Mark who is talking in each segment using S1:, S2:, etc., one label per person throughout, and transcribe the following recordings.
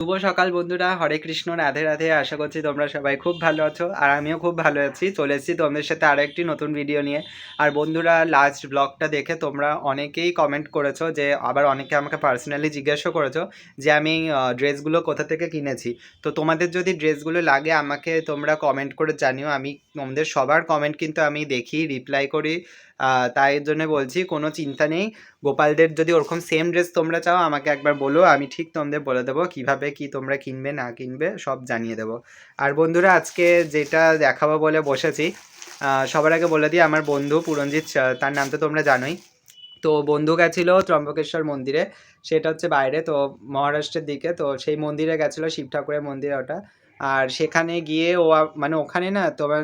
S1: শুভ সকাল বন্ধুরা, হরে কৃষ্ণ, রাধে রাধে, আশা করছি তোমরা সবাই খুব ভালো আছো আর আমিও খুব ভালো আছি। চলে এসেছি তোমাদের সাথে আরও একটি নতুন ভিডিও নিয়ে। আর বন্ধুরা লাস্ট ব্লগটা দেখে তোমরা অনেকেই কমেন্ট করেছ যে, আবার অনেকে আমাকে পার্সোনালি জিজ্ঞাসা করেছ যে, আমি ড্রেসগুলো কোথা থেকে কিনেছি? তো তোমাদের যদি ড্রেসগুলো লাগে, আমাকে তোমরা কমেন্ট করে জানিও, আমি তোমাদের সবার কমেন্ট কিন্তু আমি দেখি রিপ্লাই করি। তাই জন্য বলছি, কোনো চিন্তা নেই। গোপালদের যদি ওরকম সেম ড্রেস তোমরা চাও, আমাকে একবার বলো, আমি ঠিক তোমাদের বলে দেবো কীভাবে কি তোমরা কিনবে, না কিনবে, সব জানিয়ে দেবো। আর বন্ধুরা, আজকে যেটা দেখাবো বলে বসেছি সবার আগে বলে দিই, আমার বন্ধু পুরঞ্জিত তার নাম তো তোমরা জানোই। তো বন্ধু গেছিল ত্রম্বকেশ্বর মন্দিরে, সেটা হচ্ছে বাইরে, তো মহারাষ্ট্রের দিকে, তো সেই মন্দিরে গেছিল, শিব ঠাকুরের মন্দিরে ওটা। আর সেখানে গিয়ে ও মানে ওখানে না তোমার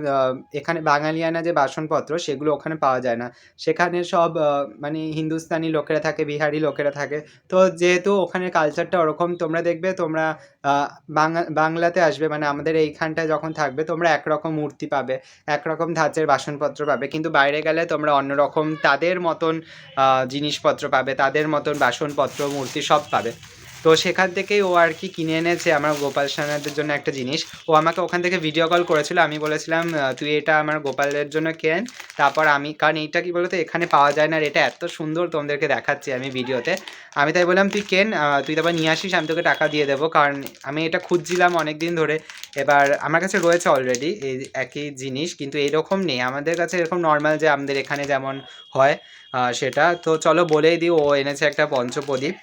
S1: এখানে বাঙালিয়ানা যে বাসনপত্র সেগুলো ওখানে পাওয়া যায় না। সেখানে সব মানে হিন্দুস্তানি লোকেরা থাকে, বিহারি লোকেরা থাকে। তো যেহেতু ওখানে কালচারটা ওরকম, তোমরা দেখবে, তোমরা বাংলা বাংলাতে আসবে মানে আমাদের এইখানটায় যখন থাকবে, তোমরা একরকম মূর্তি পাবে, একরকম ধাঁচের বাসনপত্র পাবে। কিন্তু বাইরে গেলে তোমরা অন্যরকম তাদের মতন জিনিসপত্র পাবে, তাদের মতন বাসনপত্র, মূর্তি সব পাবে। তো সেখান থেকেই ও আর কি কিনে এনেছে আমার গোপাল সোনাদের জন্য একটা জিনিস। ও আমাকে ওখান থেকে ভিডিও কল করেছিল। আমি বলেছিলাম তুই এটা আমার গোপালের জন্য কেন? তারপর আমি, কারণ এইটা কি বলতো, এখানে পাওয়া যায় না আর এটা এত সুন্দর তোমাদেরকে দেখাচ্ছি আমি ভিডিওতে আমি তাই বললাম, তুই কেন তুই তারপর নিয়ে আসিস, আমি তোকে টাকা দিয়ে দেবো। কারণ আমি এটা খুঁজছিলাম অনেক দিন ধরে। এবার আমার কাছে রয়েছে অলরেডি এই একই জিনিস, কিন্তু এইরকম নেই। আমাদের কাছে এরকম নর্মাল যে আমাদের এখানে যেমন হয় সেটা। তো চলো বলেই দিই, ও এনেছে একটা পঞ্চপ্রদীপ।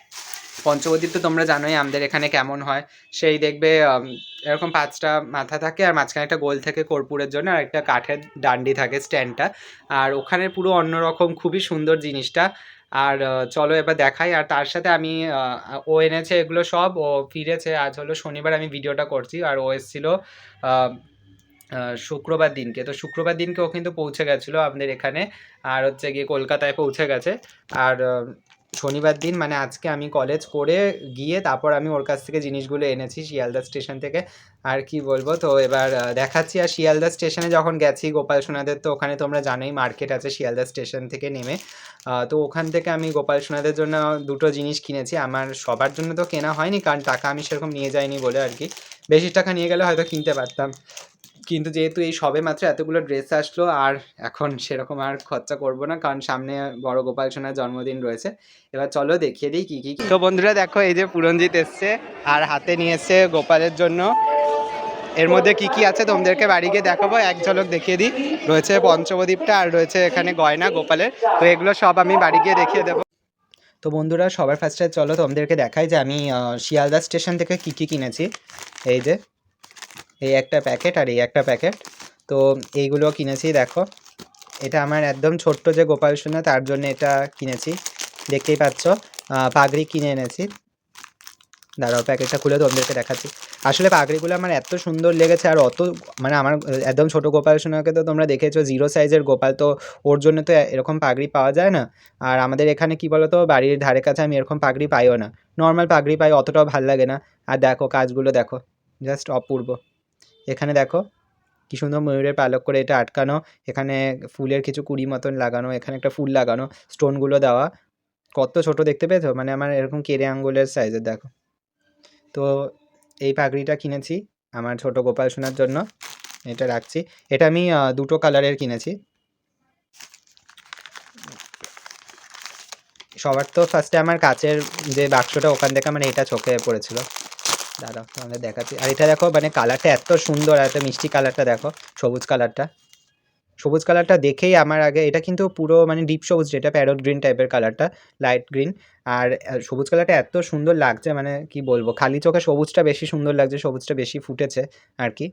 S1: পঞ্চপ্রদীপ তো তোমরা জানোই আমাদের এখানে কেমন হয়। সেই দেখবে এরকম পাঁচটা মাথা থাকে আর মাঝখানে একটা গোল থাকে কর্পূরের জন্য আর একটা কাঠের ডান্ডি থাকে স্ট্যান্ডটা। আর ওখানে পুরো অন্যরকম খুবই সুন্দর জিনিসটা। আর চলো এবার দেখাই। আর তার সাথে আমি ও এনেছে এগুলো সব, ও ফিরেছে। আজ হলো শনিবার আমি ভিডিওটা করছি। আর ও এসেছিল শুক্রবার দিনকে। তো শুক্রবার দিনকে ও কিন্তু পৌঁছে গেছিল আমাদের এখানে। আর হচ্ছে গিয়ে কলকাতায় পৌঁছে গেছে। আর শনিবার দিন মানে আজকে আমি কলেজ করে গিয়ে তারপর আমি ওর কাছ থেকে জিনিসগুলো এনেছি শিয়ালদা স্টেশন থেকে। আর কি বলব? তো এবার দেখাচ্ছি। আর শিয়ালদা স্টেশনে যখন গেছি, গোপাল সোনাদের তো ওখানে তোমরা জানোই মার্কেট আছে শিয়ালদা স্টেশন থেকে নেমে। তো ওখান থেকে আমি গোপাল সোনাদের জন্য দুটো জিনিস কিনেছি। আমার সবার জন্য তো কেনা হয়নি, কারণ টাকা আমি সেরকম নিয়ে যাইনি বলে আর কি। বেশি টাকা নিয়ে গেলে হয়তো কিনতে পারতাম। কিন্তু যেহেতু এই সবে মাত্র এতগুলো ড্রেস আসলো, আর এখন সেরকম আর খরচা করব না, কারণ সামনে বড় গোপাল সোনার জন্মদিন রয়েছে। এবার চলো দেখিয়ে দিই কি কি তো বন্ধুরা, দেখো এই যে পুরঞ্জিত এসছে আর হাতে নিয়ে এসছে গোপালের জন্য। এর মধ্যে কি কি আছে তোমাদেরকে বাড়ি গিয়ে দেখাবো? এক ঝলক দেখিয়ে দিই। রয়েছে পঞ্চমদ্বীপটা আর রয়েছে এখানে গয়না গোপালের। তো এগুলো সব আমি বাড়ি গিয়ে দেখিয়ে দেবো। তো বন্ধুরা, সবার ফার্স্টে চলো তোমাদেরকে দেখাই যে আমি শিয়ালদা স্টেশন থেকে কি কি কিনেছি। এই যে। এই একটা প্যাকেট আর এই একটা প্যাকেট। তো এইগুলো কিনেছি, দেখো। এটা আমার একদম ছোট্ট যে গোপাল সোনা, তার জন্য এটা কিনেছি। দেখতেই পাচ্ছ পাগড়ি কিনে এনেছি। দাঁড়াও, প্যাকেটটা খুলে তোমাদেরকে দেখাচ্ছি। আসলে পাগড়িগুলো আমার এত সুন্দর লেগেছে আর অত মানে আমার একদম ছোট গোপাল সোনাকে তো তোমরা দেখেছ, জিরো সাইজের গোপাল, তো ওর জন্য তো এরকম পাগড়ি পাওয়া যায় না। আর আমাদের এখানে কি বলতো, বাড়ির ধারে কাছে আমি এরকম পাগড়ি পাইও না। নর্মাল পাগড়ি পাই, অতটাও ভালো লাগে না। আর দেখো, কাজগুলো দেখো, জাস্ট অপূর্ব। এখানে দেখো, কি সুন্দর ময়ূরের পালক করে এটা আটকানো। এখানে ফুলের কিছু কুড়ি মতন লাগানো, এখানে একটা ফুল লাগানো স্টোনগুলো দেওয়া। কত ছোট দেখতে পেয়েছ? মানে আমার এরকম কেড়ে আঙ্গুলের সাইজের দেখো। তো এই পাগড়িটা কিনেছি আমার ছোট গোপাল সোনার জন্য। এটা রাখছি। এটা আমি দুটো কালারের কিনেছি। সবার তো ফার্স্টে আমার কাচের যে বাক্সটা ওখান থেকে আমার এটা চোখে পড়েছিল। দাঁড়াও তাহলে দেখাচ্ছি। আর এটা দেখো মানে কালারটা এত সুন্দর আর এত মিষ্টি কালারটা দেখো, সবুজ কালারটা সবুজ কালারটা দেখেই আমার আগে, এটা কিন্তু পুরো মানে ডিপ সবুজ, যেটা প্যারট গ্রিন টাইপের কালারটা লাইট গ্রিন আর সবুজ কালারটা এত সুন্দর লাগছে মানে কি বলব, খালি চোখে সবুজটা বেশি সুন্দর লাগছে, সবুজটা বেশি ফুটেছে আর কি।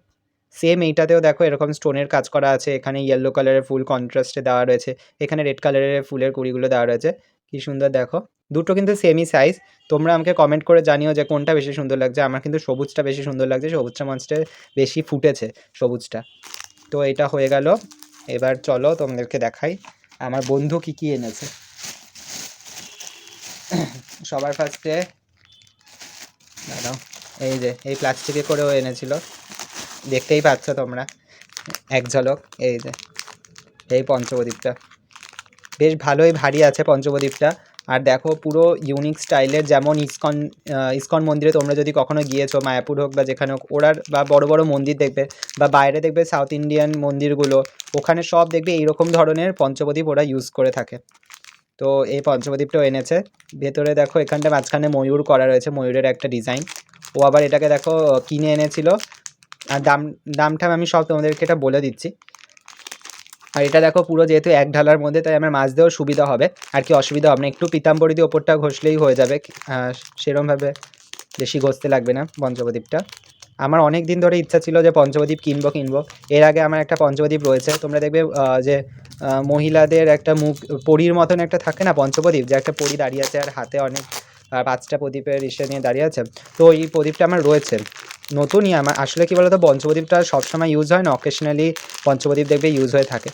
S1: সেম এইটাতেও দেখো, এরকম স্টোনের কাজ করা আছে, এখানে ইয়েলো কালারের ফুল কন্ট্রাস্টে দেওয়া রয়েছে, এখানে রেড কালারের ফুলের কুড়িগুলো দেওয়া রয়েছে। কি সুন্দর দেখো। দুটো কিন্তু সেমই সাইজ তোমরা আমাকে কমেন্ট করে জানিও যে কোনটা বেশি সুন্দর লাগছে। আমার কিন্তু সবুজটা বেশি সুন্দর লাগছে, সবুজটা মঞ্চটা বেশি ফুটেছে সবুজটা। তো এটা হয়ে গেল। এবার চলো তোমাদেরকে দেখাই। আমার বন্ধু কি কি এনেছে। সবার ফার্স্টে দাঁড়াও, এই যে, এই প্লাস্টিকে করেও এনেছিল। দেখতেই পাচ্ছ তোমরা। এক ঝলক, এই যে, এই পঞ্চপ্রদীপটা। বেশ ভালোই ভারী আছে পঞ্চপ্রদীপটা। আর দেখো পুরো ইউনিক স্টাইলের যেমন ইসকন ইসকন মন্দিরে তোমরা যদি কখনো গিয়েছো, মায়াপুর হোক বা যেখানে হোক, ওরার বা বড় বড় মন্দির দেখবে বা বাইরে দেখবে সাউথ ইন্ডিয়ান মন্দিরগুলো, ওখানে সব দেখবে এইরকম ধরনের পঞ্চপ্রদীপ ওরা ইউজ করে থাকে। তো এই পঞ্চপ্রদীপটাও এনেছে। ভেতরে দেখো এখানটা মাঝখানে ময়ূর করা রয়েছে, ময়ূরের একটা ডিজাইন ও আবার এটাকে দেখো, কিনে এনেছিল। আর দাম, দামটা আমি সব তোমাদেরকে এটা বলে দিচ্ছি। আর এটা দেখো পুরো যেহেতু এক ঢালার মধ্যে, তাই আমার মাছ দেওয়ার সুবিধা হবে। আর কি অসুবিধা হবে না, একটু পিতাম্বরী দিয়ে ওপরটা ঘষলেই হয়ে যাবে। সেরমভাবে বেশি ঘষতে লাগবে না পঞ্চপ্রদীপটা। আমার অনেক দিন ধরে ইচ্ছা ছিল যে পঞ্চপ্রদীপ কিনবো কিনবো। এর আগে আমার একটা পঞ্চপ্রদীপ রয়েছে, তোমরা দেখবে যে মহিলাদের একটা মুখ, পরীর মতন একটা থাকে না পঞ্চপ্রদীপ, যে একটা পরী দাঁড়িয়ে আছে আর হাতে অনেক পাঁচটা প্রদীপের ইসে নিয়ে দাঁড়িয়ে আছে। তো এই প্রদীপটা আমার রয়েছে। নতুনই আমার আসলে কি বলতো, পঞ্চপ্রদীপটা সবসময় ইউজ হয় না অকেশনালি পঞ্চপ্রদীপ দেখবে ইউজ হয়ে থাকে।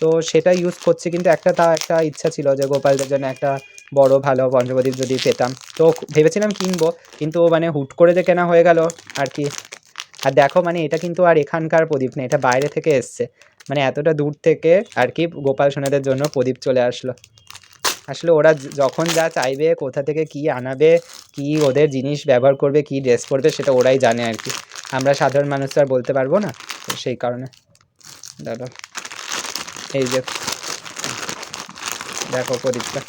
S1: তো সেটা ইউজ করছি, কিন্তু একটা তা, একটা ইচ্ছা ছিল যে গোপালদের জন্য একটা বড় ভালো পঞ্চপ্রদীপ যদি পেতাম। তো ভেবেছিলাম কিনবো, কিন্তু মানে হুট করে যে কেনা হয়ে গেল আর কি। আর দেখো মানে এটা কিন্তু আর এখানকার প্রদীপ না, এটা বাইরে থেকে এসছে। মানে এতটা দূর থেকে আর কি গোপাল সোনাদের জন্য প্রদীপ চলে আসলো। আসলে ওরা যখন যা চাইবে, কোথা থেকে কি আনাবে কি ওদের জিনিস ব্যবহার করবে, কি ড্রেস পরবে সেটা ওরাই জানে আর কি। আমরা সাধারণ মানুষ তো আর বলতে পারব না, তো সেই কারণে। দাদা এই যে, দেখো প্রদীপটা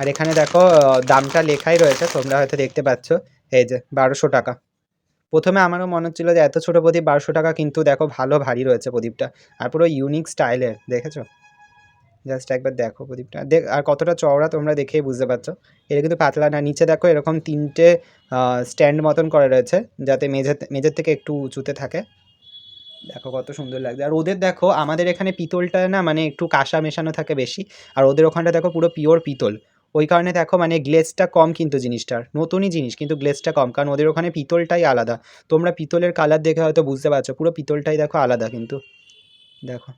S1: আর এখানে দেখো, দামটা লেখাই রয়েছে, তোমরা হয়তো দেখতে পাচ্ছ। এই যে, বারোশো টাকা। প্রথমে আমারও মনে হচ্ছিল যে এত ছোটো প্রদীপ, বারোশো টাকা, কিন্তু দেখো ভালো ভারী রয়েছে প্রদীপটা। আর পুরো ইউনিক স্টাইলের দেখেছ? জাস্ট একবার দেখো প্রদীপটা। দেখ, আর কতটা চওড়া তোমরা দেখেই বুঝতে পারছ। এটা কিন্তু পাতলা না, নিচে দেখো এরকম তিনটে স্ট্যান্ড মতন করা রয়েছে, যাতে মেঝে, মেঝের থেকে একটু উঁচুতে থাকে। দেখো কত সুন্দর লাগছে। আর ওদের দেখো, আমাদের এখানে পিতলটা না মানে একটু কাঁসা মেশানো থাকে বেশি, আর ওদের ওখানটা দেখো পুরো পিওর পিতল। ওই কারণে দেখো মানে গ্লেজটা কম কিন্তু জিনিসটার, নতুনই জিনিস, কিন্তু গ্লেজটা কম, কারণ ওদের ওখানে পিতলটাই আলাদা। তোমরা পিতলের কালার দেখে হয়তো বুঝতে পারছ, পুরো পিতলটাই দেখো আলাদা কিন্তু। দেখো।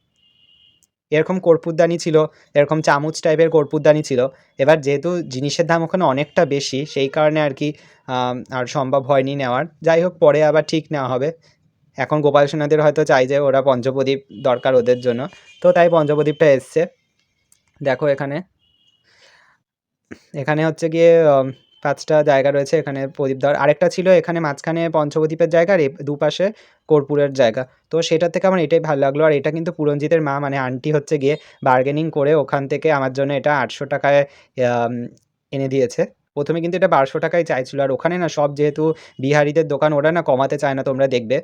S1: এরকম কর্পূরদানি ছিল, এরকম চামচ টাইপের কর্পূরদানি ছিল। এবার যেহেতু জিনিসের দাম ওখানে অনেকটা বেশি, সেই কারণে আর কি আর সম্ভব হয়নি নেওয়ার। যাই হোক, পরে আবার ঠিক নেওয়া হবে। এখন গোপাল সোনাদের হয়তো চাই যে ওরা পঞ্চপ্রদীপ দরকার ওদের জন্য। তো তাই পঞ্চপ্রদীপটা এসছে। দেখো এখানে। এখানে হচ্ছে গিয়ে পাঁচটা জায়গা রয়েছে এখানে প্রদীপ দেওয়ার। আরেকটা ছিল এখানে মাঝখানে পঞ্চপ্রদীপের জায়গা আর দুপাশে কর্পূরের জায়গা। তো সেটা থেকে আমার এটাই ভালো লাগল। আর এটা কিন্তু পুরঞ্জিতের মা মানে আন্টি হচ্ছে গিয়ে বার্গেনিং করে ওখান থেকে আমার জন্য এটা আটশো টাকায় এনে দিয়েছে। প্রথমে কিন্তু এটা বারোশো টাকায় চাইছিল। আর ওখানে না সব যেহেতু বিহারিদের দোকান, ওরা না কমাতে চায় না, তোমরা দেখবে।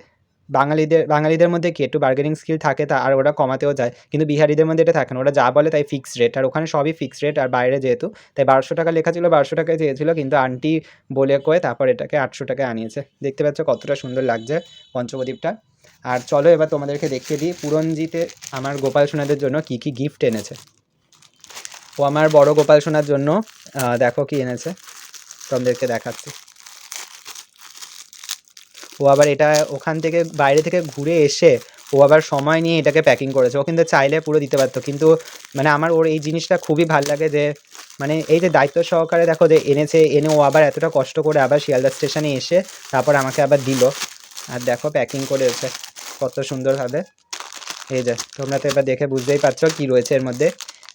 S1: বাঙালিদের বাঙালিদের মধ্যে কি একটু বার্গেনিং স্কিল থাকে তা আর ওরা কমাতেও যায়। কিন্তু বিহারিদের মধ্যে এটা থাকে না। ওরা যা বলে তাই ফিক্স রেট আর ওখানে সবই ফিক্স রেট আর বাইরে যেহেতু, তাই বারোশো টাকা লেখা ছিল, বারোশো টাকায় চেয়েছিল, কিন্তু আন্টি বলে কয়ে তারপর এটাকে আটশো টাকায় আনিয়েছে। দেখতে পাচ্ছ কতটা সুন্দর লাগছে পঞ্চপ্রদীপটা। আর চলো এবার তোমাদেরকে দেখিয়ে দিই পুরঞ্জিতে আমার গোপাল সোনাদের জন্য কি কি গিফট এনেছে। ও আমার বড় গোপাল সোনার জন্য দেখো কি এনেছে। তোমাদেরকে দেখাচ্ছি। ও আবার এটা ওখান থেকে বাইরে থেকে ঘুরে এসে ও আবার সময় নিয়ে এটাকে প্যাকিং করেছে। ও কিন্তু চাইলে পুরো দিতে পারতো। কিন্তু মানে আমার ওর এই জিনিসটা খুবই ভালো লাগে যে মানে এই যে দায়িত্ব সহকারে দেখো যে এনেছে, এনে ও আবার এতটা কষ্ট করে আবার শিয়ালদা স্টেশনে এসে তারপর আমাকে আবার দিল। আর দেখো প্যাকিং করেছে কত সুন্দরভাবে। এই যে তোমরা তো এবার দেখে বুঝতেই পারছ কি রয়েছে এর মধ্যে।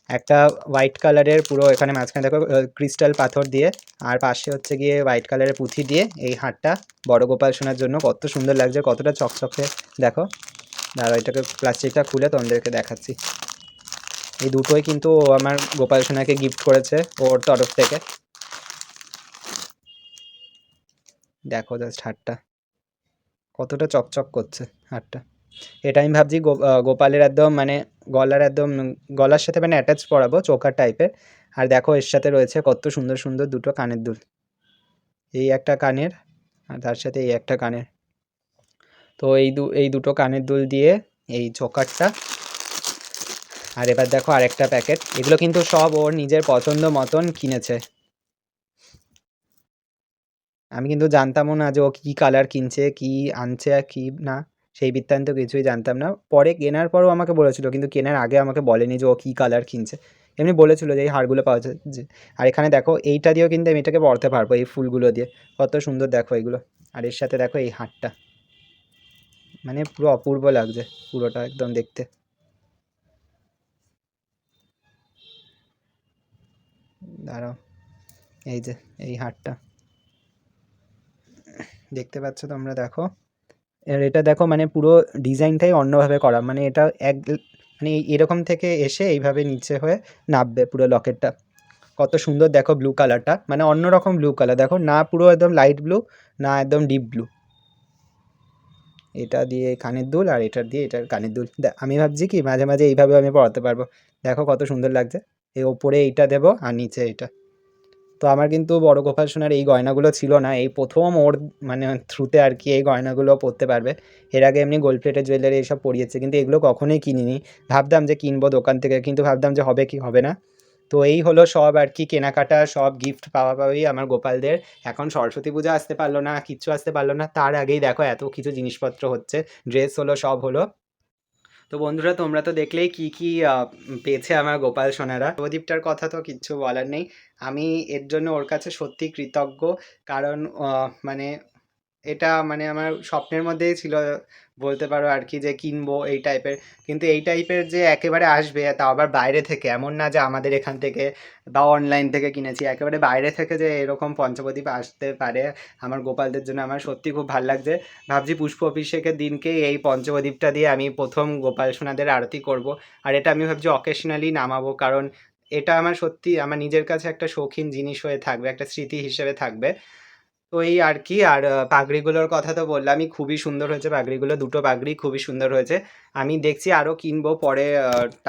S1: একটা হোয়াইট কালারের পুরো এখানে মাঝখানে দেখো ক্রিস্টাল পাথর দিয়ে, আর পাশে হচ্ছে গিয়ে হোয়াইট কালারের পুঁথি দিয়ে এই হারটা বড় গোপাল সোনার জন্য কত সুন্দর লাগছে, কতটা চকচকে। দেখো দাঁড়া এটাকে প্লাস্টিকটা খুলে তোমাদেরকে দেখাচ্ছি। এই দুটোই কিন্তু আমার গোপাল সোনাকে গিফট করেছে ওর তরফ থেকে। দেখো জাস্ট হারটা কতটা চকচক করছে হারটা এটা আমি ভাবছি গোপালের একদম মানে গলার একদম গলার সাথে মানে অ্যাটাচ পরাবো চোকার টাইপের আর দেখো এর সাথে রয়েছে কত সুন্দর সুন্দর দুটো কানের দুল। এই একটা কানের আর তার সাথে এই একটা কানের। তো এই দু, এই দুটো কানের দুল দিয়ে এই চোকারটা আর এবার দেখো আরেকটা প্যাকেট। এগুলো কিন্তু সব ওর নিজের পছন্দ মতন কিনেছে। আমি কিন্তু জানতামও না যে ও কী কালার কিনছে, কী আনছে আর কী না। সেই বৃত্তান্ত কিছুই জানতাম না। পরে কেনার পরও আমাকে বলেছিল, কিন্তু কেনার আগে আমাকে বলেনি যে ও কী কালার কিনছে। এমনি বলেছিল যে এই হারগুলো পাওয়া যায়। যে, আর এখানে দেখো, এইটা দিয়েও কিন্তু আমি এটাকে পড়তে পারব, এই ফুলগুলো দিয়ে। কত সুন্দর দেখো এগুলো। আর এর সাথে দেখো এই হারটা। মানে পুরো অপূর্ব লাগছে পুরোটা একদম দেখতে। দাঁড়াও, এই যে, এই হারটা। দেখতে পাচ্ছ তোমরা, দেখো। আর এটা দেখো মানে পুরো ডিজাইনটাই অন্যভাবে করা। মানে এটা এক মানে এরকম থেকে এসে এইভাবে নিচে হয়ে নামবে পুরো লকেটটা। কত সুন্দর দেখো ব্লু কালারটা মানে অন্যরকম ব্লু কালার দেখো না পুরো একদম লাইট ব্লু না একদম ডিপ ব্লু এটা দিয়ে কানের দুল আর এটার দিয়ে এটার কানের দুল। আমি ভাবছি কি মাঝে মাঝে এইভাবে আমি পড়াতে পারব। দেখো কত সুন্দর লাগছে। এই ওপরে এইটা দেবো আর নিচে এটা তো আমার কিন্তু বড় গোপাল সোনার এই গয়নাগুলো ছিল না। এই প্রথম ওর মানে থ্রুতে আর কি এই গয়নাগুলো পরতে পারবে। এর আগে এমনি গোল্ড প্লেটের জুয়েলারি এইসব পরিয়েছে, কিন্তু এগুলো কখনোই কিনিনি। ভাবতাম যে কিনবো দোকান থেকে, কিন্তু ভাবতাম যে হবে কি হবে না। তো এই হলো সব আর কি, কেনাকাটা, সব গিফট পাওয়া পাওয়াই আমার গোপালদের। এখন সরস্বতী পূজা আসতে পারল না, কিচ্ছু আসতে পারল না। তার আগেই দেখো এত কিছু জিনিসপত্র হচ্ছে। ড্রেস হলো, সব হলো। তো বন্ধুরা, তোমরা তো দেখলেই কি কি পেয়েছে আমার গোপাল সোনারা। প্রদীপটার কথা তো কিচ্ছু বলার নেই। আমি এর জন্য ওর কাছে সত্যি কৃতজ্ঞ। কারণ মানে এটা মানে আমার স্বপ্নের মধ্যেই ছিল, বলতে পারো আর কি যে কিনবো এই টাইপের কিন্তু এই টাইপের যে একেবারে আসবে, তাও আবার বাইরে থেকে, এমন না যে আমাদের এখান থেকে বা অনলাইন থেকে কিনেছি। একেবারে বাইরে থেকে যে এরকম পঞ্চপ্রদীপ আসতে পারে, আমার গোপালদের জন্য আমার সত্যি খুব ভালো লাগছে। ভাবছি পুষ্প অভিষেকের দিনকেই এই পঞ্চপ্রদীপটা দিয়ে আমি প্রথম গোপাল সোনাদের আরতি করব। আর এটা আমি ভাবছি অকেশনালি নামাবো, কারণ এটা আমার সত্যি, আমার নিজের কাছে একটা শৌখিন জিনিস হয়ে থাকবে, একটা স্মৃতি হিসেবে থাকবে। তো এই আর কি, আর পাগড়িগুলোর কথা তো বললামই, খুবই সুন্দর হয়েছে পাগড়িগুলো, দুটো পাগড়ি খুবই সুন্দর হয়েছে। আমি দেখছি আরও কিনবো, পরে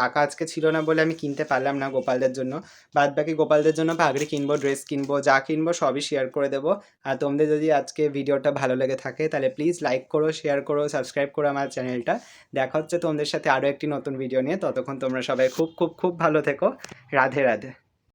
S1: টাকা আজকে ছিল না বলে আমি কিনতে পারলাম না গোপালদের জন্য। বাদ বাকি গোপালদের জন্য পাগড়ি কিনবো, ড্রেস কিনবো, যা কিনবো সবই শেয়ার করে দেবো। আর তোমাদের যদি আজকে ভিডিওটা ভালো লেগে থাকে, তাহলে প্লিজ লাইক করো শেয়ার করো সাবস্ক্রাইব করো আমার চ্যানেলটা দেখা হচ্ছে তোমাদের সাথে আরও একটি নতুন ভিডিও নিয়ে। ততক্ষণ তোমরা সবাই খুব খুব খুব ভালো থেকো। রাধে রাধে।